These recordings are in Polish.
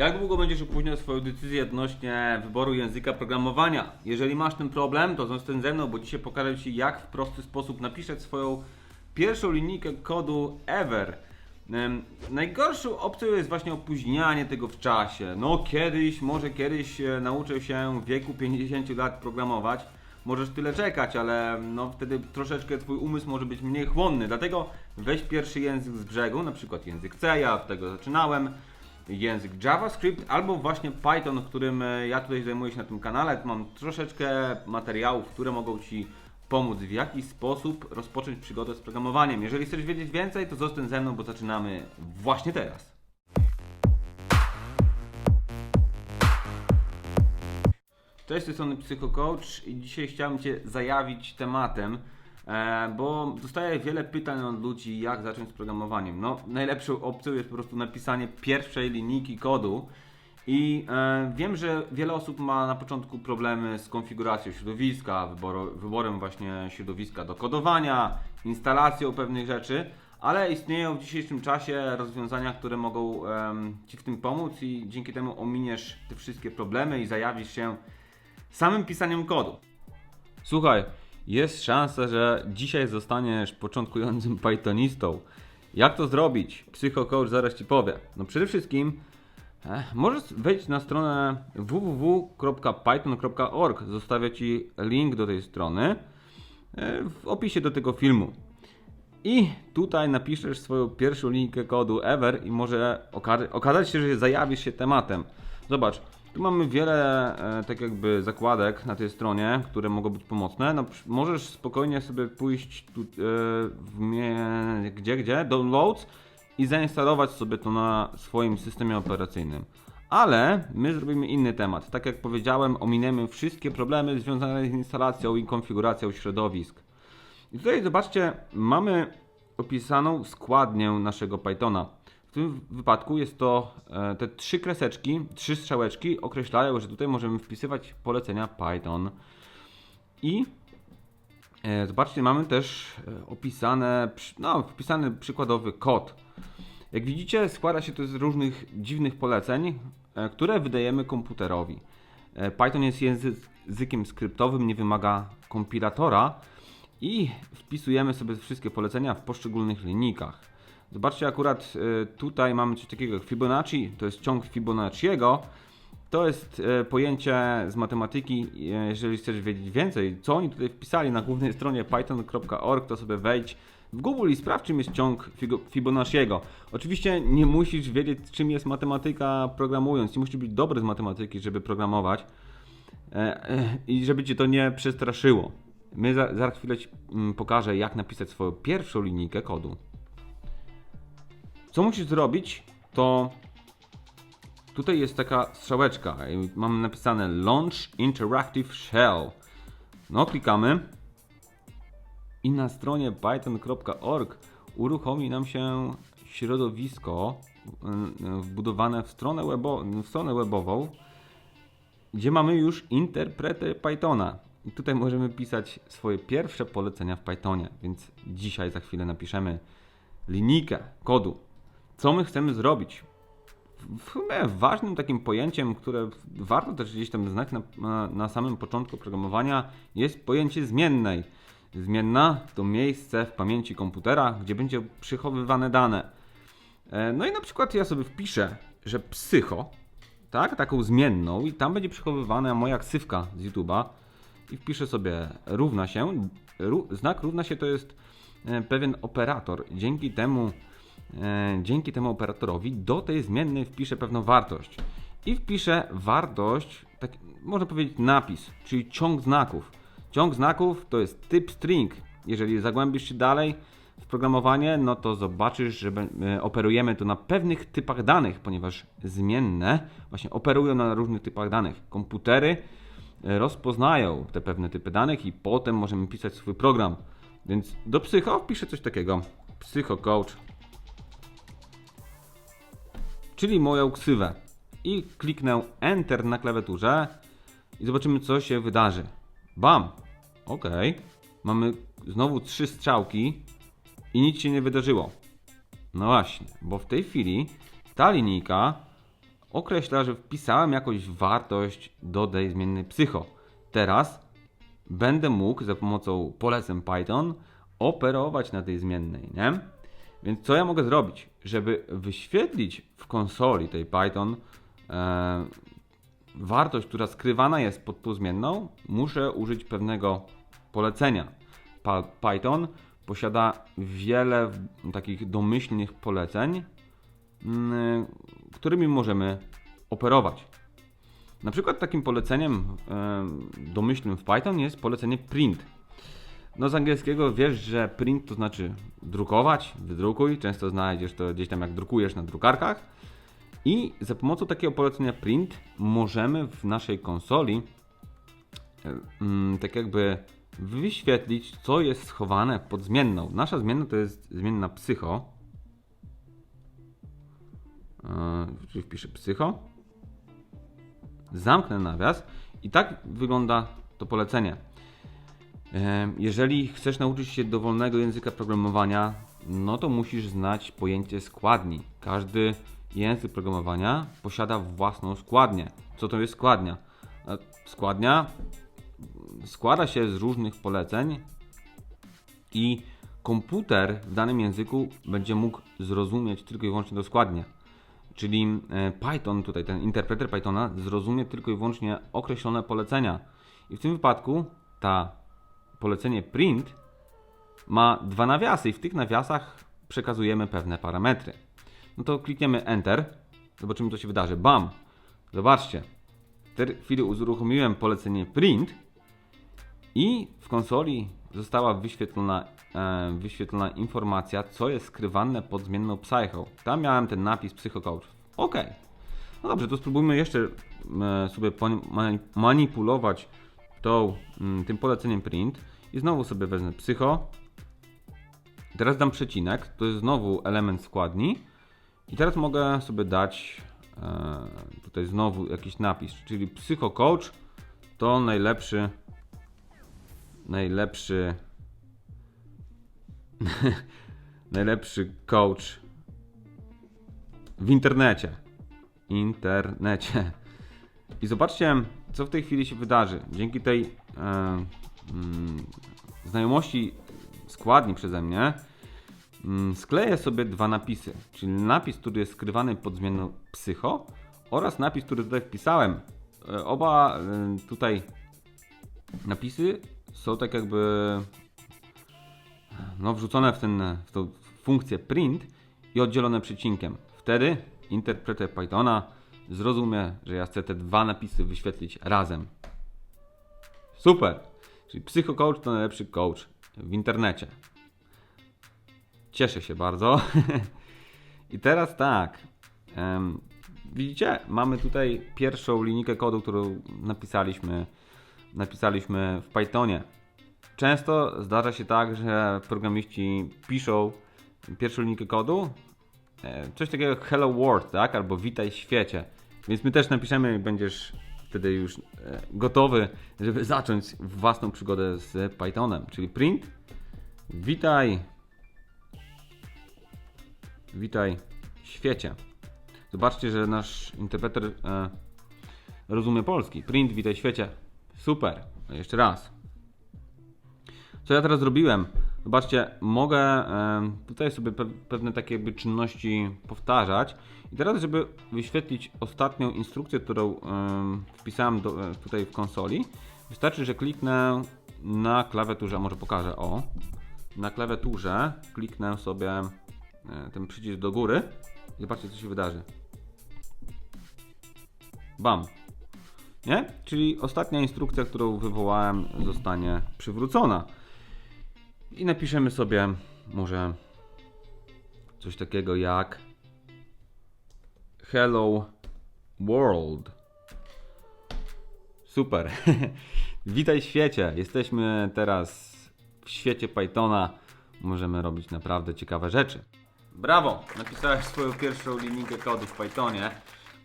Jak długo będziesz opóźniał swoją decyzję odnośnie wyboru języka programowania? Jeżeli masz ten problem, to zostań ze mną, bo dzisiaj pokażę Ci, jak w prosty sposób napisać swoją pierwszą linijkę kodu ever. Najgorszą opcją jest właśnie opóźnianie tego w czasie. No kiedyś, może kiedyś e, nauczę się w wieku 50 lat programować. Możesz tyle czekać, ale no wtedy troszeczkę twój umysł może być mniej chłonny. Dlatego weź pierwszy język z brzegu, na przykład język C, ja od tego zaczynałem język JavaScript albo właśnie Python, którym e, ja tutaj zajmuję się na tym kanale. Mam troszeczkę materiałów, które mogą Ci pomóc w jaki sposób rozpocząć przygodę z programowaniem. Jeżeli chcesz wiedzieć więcej, to zostań ze mną, bo zaczynamy właśnie teraz. Cześć, tej strony PsychoCoach i dzisiaj chciałem Cię zajawić tematem, bo dostaję wiele pytań od ludzi, jak zacząć z programowaniem. No, najlepszą opcją jest po prostu napisanie pierwszej linijki kodu i e, wiem, że wiele osób ma na początku problemy z konfiguracją środowiska, wyboru, wyborem właśnie środowiska do kodowania, instalacją pewnych rzeczy, ale istnieją w dzisiejszym czasie rozwiązania, które mogą em, Ci w tym pomóc i dzięki temu ominiesz te wszystkie problemy i zajawisz się samym pisaniem kodu. Słuchaj, jest szansa, że dzisiaj zostaniesz początkującym Pythonistą. Jak to zrobić? PsychoCoach zaraz Ci powie. No przede wszystkim e, możesz wejść na stronę www.python.org. Zostawię Ci link do tej strony e, w opisie do tego filmu. I tutaj napiszesz swoją pierwszą linijkę kodu ever i może oka- okazać się, że zajawisz się tematem. Zobacz, tu mamy wiele e, tak jakby zakładek na tej stronie, które mogą być pomocne. No, możesz spokojnie sobie pójść tu, e, w mie- gdzie, gdzie, downloads i zainstalować sobie to na swoim systemie operacyjnym. Ale my zrobimy inny temat. Tak jak powiedziałem, ominiemy wszystkie problemy związane z instalacją i konfiguracją środowisk. I tutaj zobaczcie, mamy opisaną składnię naszego Pythona. W tym wypadku jest to e, te trzy kreseczki, trzy strzałeczki określają, że tutaj możemy wpisywać polecenia Python. I e, zobaczcie, mamy też e, opisane, no, wpisany przykładowy kod. Jak widzicie, składa się to z różnych dziwnych poleceń, które wydajemy komputerowi. Python jest języ- językiem skryptowym, nie wymaga kompilatora i wpisujemy sobie wszystkie polecenia w poszczególnych linijkach. Zobaczcie, akurat e, tutaj mamy coś takiego jak Fibonacci, to jest ciąg Fibonacciego. To jest e, pojęcie z matematyki. E, Jeżeli chcesz wiedzieć więcej, co oni tutaj wpisali na głównej stronie python.org, to sobie wejdź w Google i sprawdź, czym jest ciąg Fibonacciego. Oczywiście nie musisz wiedzieć, czym jest matematyka programując. Nie musisz być dobry z matematyki, żeby programować i żeby cię to nie przestraszyło. My za, za chwilę ci mm, pokażę, jak napisać swoją pierwszą linijkę kodu. Co musisz zrobić, to tutaj jest taka strzałeczka. i Mamy napisane Launch Interactive Shell. No, klikamy. I na stronie python.org uruchomi nam się środowisko y, y, wbudowane w stronę, webo, w stronę webową, gdzie mamy już interpretę Pythona. I tutaj możemy pisać swoje pierwsze polecenia w Pythonie, więc dzisiaj za chwilę napiszemy linijkę kodu. Co my chcemy zrobić? W- sumie ważnym takim pojęciem, które warto też gdzieś tam znać na, na, samym początku programowania, jest pojęcie zmiennej. Zmienna to miejsce w pamięci komputera, gdzie będzie przechowywane dane. E, No i na przykład ja sobie wpiszę, że psycho, tak, taką zmienną i tam będzie przechowywana moja ksywka z YouTube'a i wpiszę sobie równa się. Ró, znak równa się to jest e, pewien operator. Dzięki temu, dzięki temu operatorowi do tej zmiennej wpiszę pewną wartość. I wpiszę wartość, tak, można powiedzieć napis, czyli ciąg znaków. Ciąg znaków to jest typ string. Jeżeli zagłębisz się dalej w programowanie, no to zobaczysz, że e, operujemy tu na pewnych typach danych, ponieważ zmienne właśnie operują na różnych typach danych. Komputery e, rozpoznają te pewne typy danych i potem możemy pisać swój program. Więc do psycho wpiszę coś takiego. Psychocoach. Czyli moją ksywę. I kliknę Enter na klawiaturze i zobaczymy co się wydarzy. Bam! Ok. Mamy znowu trzy strzałki i nic się nie wydarzyło. No właśnie, bo w tej chwili ta linijka określa, że wpisałem jakąś wartość do tej zmiennej psycho. Teraz będę mógł za pomocą poleceń Python operować na tej zmiennej, nie? Więc co ja mogę zrobić? Żeby wyświetlić w konsoli tej Python e, wartość, która skrywana jest pod tą zmienną, muszę użyć pewnego polecenia. Pa Python posiada wiele takich domyślnych poleceń, mm, którymi możemy operować. Na przykład takim poleceniem em, domyślnym w Python jest polecenie print. No z angielskiego wiesz, że print to znaczy drukować, wydrukuj. Często znajdziesz to gdzieś tam jak drukujesz na drukarkach. I za pomocą takiego polecenia print możemy w naszej konsoli e, mm, tak jakby wyświetlić, co jest schowane pod zmienną. Nasza zmienna to jest zmienna psycho. E, Czyli wpiszę psycho. Zamknę nawias i tak wygląda to polecenie. Jeżeli chcesz nauczyć się dowolnego języka programowania, no to musisz znać pojęcie składni. Każdy język programowania posiada własną składnię. Co to jest składnia? E, Składnia składa się z różnych poleceń i komputer w danym języku będzie mógł zrozumieć tylko i wyłącznie to składnie. Czyli e, Python, tutaj ten interpreter Pythona zrozumie tylko i wyłącznie określone polecenia. I w tym wypadku ta polecenie print ma dwa nawiasy i w tych nawiasach przekazujemy pewne parametry. No to klikniemy Enter, zobaczymy co się wydarzy. Bam! Zobaczcie, w tej chwili uruchomiłem polecenie print i w konsoli została wyświetlona, e, wyświetlona informacja, co jest skrywane pod zmienną psycho. Tam miałem ten napis psychocoach. Ok. No dobrze, to spróbujmy jeszcze e, sobie manipulować tą, mm, tym poleceniem print i znowu sobie wezmę psycho. Teraz dam przecinek, to jest znowu element składni i teraz mogę sobie dać e, tutaj znowu jakiś napis, czyli psychocoach to najlepszy najlepszy najlepszy coach w internecie. Internecie. I zobaczcie, co w tej chwili się wydarzy. Dzięki tej e, znajomości składni przeze mnie mm, skleję sobie dwa napisy. Czyli napis, który jest skrywany pod zmienną psycho oraz napis, który tutaj wpisałem. E, oba e, tutaj napisy są tak jakby no, wrzucone w, ten, w tą funkcję print i oddzielone przecinkiem. Wtedy interpreter Pythona zrozumie, że ja chcę te dwa napisy wyświetlić razem. Super! Czyli psychocoach to najlepszy coach w internecie. Cieszę się bardzo. I teraz tak. widzicie, mamy tutaj pierwszą linijkę kodu, którą napisaliśmy, napisaliśmy w Pythonie. Często zdarza się tak, że programiści piszą pierwszą linijkę kodu, e, coś takiego jak Hello World, tak? Albo Witaj świecie. Więc my też napiszemy będziesz wtedy już e, gotowy, żeby zacząć własną przygodę z Pythonem. Czyli print, witaj, witaj świecie. Zobaczcie, że nasz interpreter e, rozumie polski. Print, witaj świecie. Super. No jeszcze raz. Co ja teraz zrobiłem? Zobaczcie, mogę tutaj sobie pe pewne takie jakby czynności powtarzać. I teraz, żeby wyświetlić ostatnią instrukcję, którą wpisałem do, e, tutaj w konsoli, wystarczy, że kliknę na klawiaturze, a może pokażę, o. Na klawiaturze kliknę sobie e, ten przycisk do góry zobaczcie, co się wydarzy. Bam. Nie? Czyli ostatnia instrukcja, którą wywołałem, zostanie przywrócona. I napiszemy sobie może coś takiego jak Hello World. Super. Witaj świecie. Jesteśmy teraz w świecie Pythona. Możemy robić naprawdę ciekawe rzeczy. Brawo! Napisałeś swoją pierwszą linijkę kodu w Pythonie.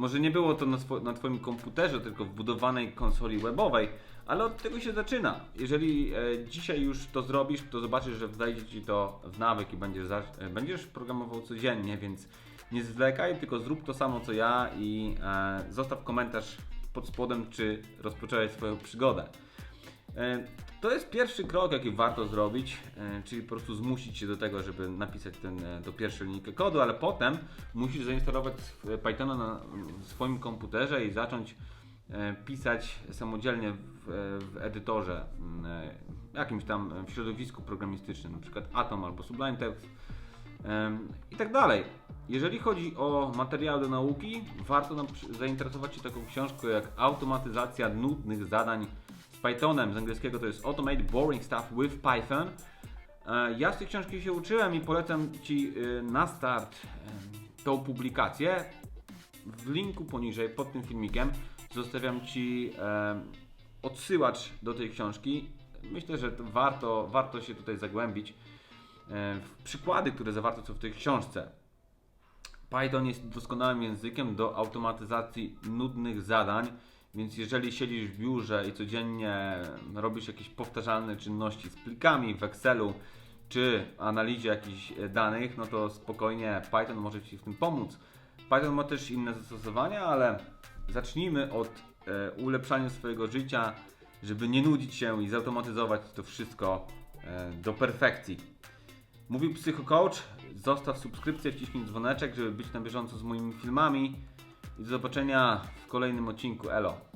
Może nie było to na, swo- na Twoim komputerze, tylko w budowanej konsoli webowej, ale od tego się zaczyna. Jeżeli e, dzisiaj już to zrobisz, to zobaczysz, że wejdzie Ci to w nawyk i będziesz, za- e, będziesz programował codziennie, więc nie zwlekaj, tylko zrób to samo co ja i e, zostaw komentarz pod spodem, czy rozpocząłeś swoją przygodę. E, To jest pierwszy krok, jaki warto zrobić, e, czyli po prostu zmusić się do tego, żeby napisać ten, e, tą pierwszą linijkę kodu, ale potem musisz zainstalować w- Pythona na swoim komputerze i zacząć e, pisać samodzielnie w, e, w edytorze, m, e, jakimś tam e, w środowisku programistycznym, przykład Atom albo Sublime Text i tak dalej. Jeżeli chodzi o materiały do nauki, warto zainteresować się taką książką jak Automatyzacja nudnych zadań Pythonem. Z angielskiego to jest Automate Boring Stuff with Python. E, Ja z tej książki się uczyłem i polecam Ci y, na start em, tą publikację. W linku poniżej, pod tym filmikiem, zostawiam Ci odsyłacz do tej książki. Myślę, że to warto, warto się tutaj zagłębić e, w przykłady, które zawarte są w tej książce. Python jest doskonałym językiem do automatyzacji nudnych zadań, więc jeżeli siedzisz w biurze i codziennie robisz jakieś powtarzalne czynności z plikami w Excelu czy analizie jakichś e, danych, no to spokojnie Python może Ci w tym pomóc. Python ma też inne zastosowania, ale zacznijmy od e, ulepszania swojego życia, żeby nie nudzić się i zautomatyzować to wszystko e, do perfekcji. Mówił Psychocoach, zostaw subskrypcję, wciśnij dzwoneczek, żeby być na bieżąco z moimi filmami i do zobaczenia w kolejnym odcinku. Elo!